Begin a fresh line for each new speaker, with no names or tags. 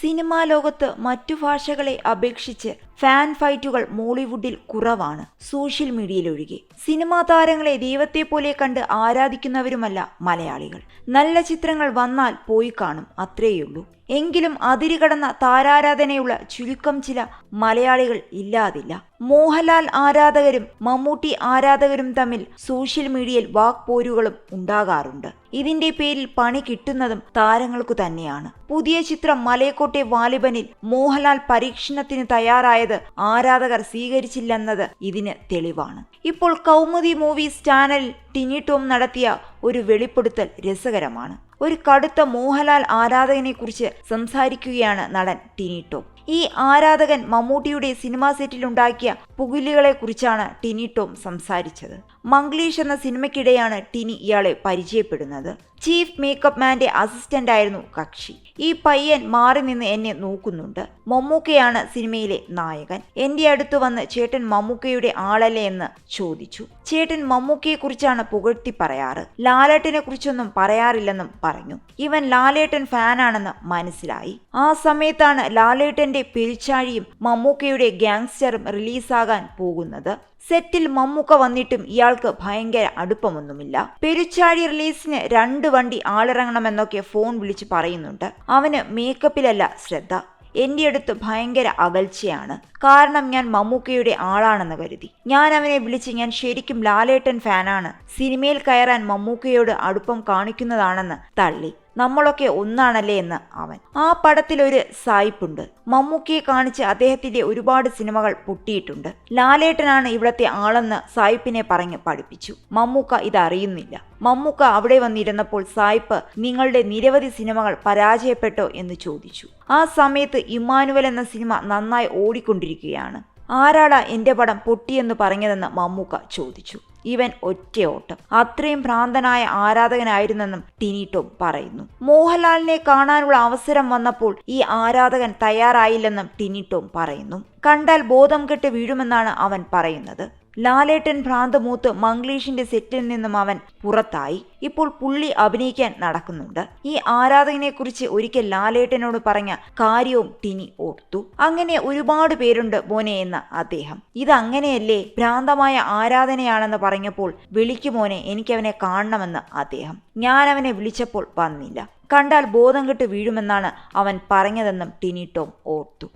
Cinema ലോകത്ത് മറ്റു ഭാഷകളെ അപേക്ഷിച്ച് ഫാൻ ഫൈറ്റുകൾ മോളിവുഡിൽ കുറവാണ്. സോഷ്യൽ മീഡിയയിലൊഴികെ സിനിമാ താരങ്ങളെ ദൈവത്തെ പോലെ കണ്ട് ആരാധിക്കുന്നവരുമല്ല മലയാളികൾ. നല്ല ചിത്രങ്ങൾ വന്നാൽ പോയി കാണും അത്രേയുള്ളൂ എങ്കിലും അതിരുകടന്ന താരാരാധനയുള്ള ചുരുക്കം ചില മലയാളികൾ ഇല്ലാതില്ല. മോഹൻലാൽ ആരാധകരും മമ്മൂട്ടി ആരാധകരും തമ്മിൽ സോഷ്യൽ മീഡിയയിൽ വാക്പോരുകളും ഉണ്ടാകാറുണ്ട്. ഇതിന്റെ പേരിൽ പണി കിട്ടുന്നതും താരങ്ങൾക്കു തന്നെയാണ്. പുതിയ ചിത്രം മലയക്കോട്ടെ വാലിബനിൽ മോഹൻലാൽ പരീക്ഷണത്തിന് തയ്യാറായത് ആരാധകർ സ്വീകരിച്ചില്ലെന്നത് ഇതിന് തെളിവാണ്. ഇപ്പോൾ കൗമുദി മൂവീസ് ചാനൽ ടിനി ടോം നടത്തിയ ഒരു വെളിപ്പെടുത്തൽ രസകരമാണ്. ഒരു കടുത്ത മോഹൻലാൽ ആരാധകനെക്കുറിച്ച് സംസാരിക്കുകയാണ് നടൻ ടിനി ടോം ഈ ആരാധകൻ മമ്മൂട്ടിയുടെ സിനിമാ സെറ്റിലുണ്ടാക്കിയ പുകിലുകളെ കുറിച്ചാണ് ടിനി ടോം സംസാരിച്ചത്. മംഗ്ലീഷ് എന്ന സിനിമയ്ക്കിടെയാണ് ടിനി ഇയാളെ പരിചയപ്പെടുന്നത്. ചീഫ് മേക്കപ്പ് മാന്റെ അസിസ്റ്റന്റ് ആയിരുന്നു കക്ഷി. ഈ പയ്യൻ മാറി നിന്ന് എന്നെ നോക്കുന്നുണ്ട്. മമ്മൂക്കയാണ് സിനിമയിലെ നായകൻ. എന്റെ അടുത്ത് വന്ന് ചേട്ടൻ മമ്മൂക്കയുടെ ആളല്ലേ എന്ന് ചോദിച്ചു. ചേട്ടൻ മമ്മൂക്കയെ കുറിച്ചാണ് പുകഴ്ത്തി പറയാറ്. ലാലേട്ടനെ കുറിച്ചൊന്നും പറയാറില്ലെന്നും പറഞ്ഞു. ഇവൻ ലാലേട്ടൻ ഫാനാണെന്ന് മനസ്സിലായി. ആ സമയത്താണ് ലാലേട്ടന്റെ പെരിച്ചാഴിയും മമ്മൂക്കയുടെ ഗ്യാങ്സ്റ്ററും റിലീസാകാൻ പോകുന്നത്. സെറ്റിൽ മമ്മൂക്ക വന്നിട്ടും ഇയാൾക്ക് ഭയങ്കര അടുപ്പമൊന്നുമില്ല. പെരുച്ചാഴി റിലീസിന് രണ്ട് വണ്ടി ആളിറങ്ങണമെന്നൊക്കെ ഫോൺ വിളിച്ച് പറയുന്നുണ്ട്. അവന് മേക്കപ്പിലല്ല ശ്രദ്ധ. എന്റെ അടുത്ത് ഭയങ്കര അകൽച്ചയാണ്. കാരണം ഞാൻ മമ്മൂക്കയുടെ ആളാണെന്ന് കരുതി. ഞാൻ അവനെ വിളിച്ച് ഞാൻ ശരിക്കും ലാലേട്ടൻ ഫാനാണ്. സിനിമയിൽ കയറാൻ മമ്മൂക്കയോട് അടുപ്പം കാണിക്കുന്നതാണെന്ന് തള്ളി. നമ്മളൊക്കെ ഒന്നാണല്ലേ എന്ന് അവൻ. ആ പടത്തിലൊരു സായിപ്പുണ്ട്. മമ്മൂക്കിയെ കാണിച്ച് അദ്ദേഹത്തിന്റെ ഒരുപാട് സിനിമകൾ പൊട്ടിയിട്ടുണ്ട്. ലാലേട്ടനാണ് ഇവിടത്തെ ആളെന്ന് സായിപ്പിനെ പറഞ്ഞ് പഠിപ്പിച്ചു. മമ്മൂക്ക ഇതറിയുന്നില്ല. മമ്മൂക്ക അവിടെ വന്നിരുന്നപ്പോൾ സായിപ്പ് നിങ്ങളുടെ നിരവധി സിനിമകൾ പരാജയപ്പെട്ടോ എന്ന് ചോദിച്ചു. ആ സമയത്ത് ഇമ്മാനുവൽ എന്ന സിനിമ നന്നായി ഓടിക്കൊണ്ടിരിക്കുകയാണ്. ആരാടാ എന്റെ പടം പൊട്ടിയെന്ന് പറഞ്ഞതെന്ന് മമ്മൂക്ക ചോദിച്ചു. ഇവൻ ഒറ്റയോട്ടം. അത്രയും ഭ്രാന്തനായ ആരാധകനായിരുന്നെന്നും ടിനി പറയുന്നു. മോഹൻലാലിനെ കാണാനുള്ള അവസരം വന്നപ്പോൾ ഈ ആരാധകൻ തയ്യാറായില്ലെന്നും ടിനി പറയുന്നു. കണ്ടാൽ ബോധം കെട്ട് വീഴുമെന്നാണ് അവൻ പറയുന്നത്. ലാലേട്ടൻ ഭ്രാന്തമൂത്ത് മംഗ്ലീഷിന്റെ സെറ്റിൽ നിന്നും അവൻ പുറത്തായി. ഇപ്പോൾ പുള്ളി അഭിനയിക്കാൻ നടക്കുന്നുണ്ട്. ഈ ആരാധകനെ കുറിച്ച് ഒരിക്കൽ ലാലേട്ടനോട് പറഞ്ഞ കാര്യവും ടിനി ഓർത്തു. അങ്ങനെ ഒരുപാട് പേരുണ്ട് മോനെ എന്ന് അദ്ദേഹം. ഇതങ്ങനെയല്ലേ ഭ്രാന്തമായ ആരാധനയാണെന്ന് പറഞ്ഞപ്പോൾ വിളിക്കു മോനെ എനിക്കവനെ കാണണമെന്ന് അദ്ദേഹം. ഞാൻ അവനെ വിളിച്ചപ്പോൾ വന്നില്ല. കണ്ടാൽ ബോധം കെട്ട് വീഴുമെന്നാണ് അവൻ പറഞ്ഞതെന്നും ടിനി ടോം ഓർത്തു.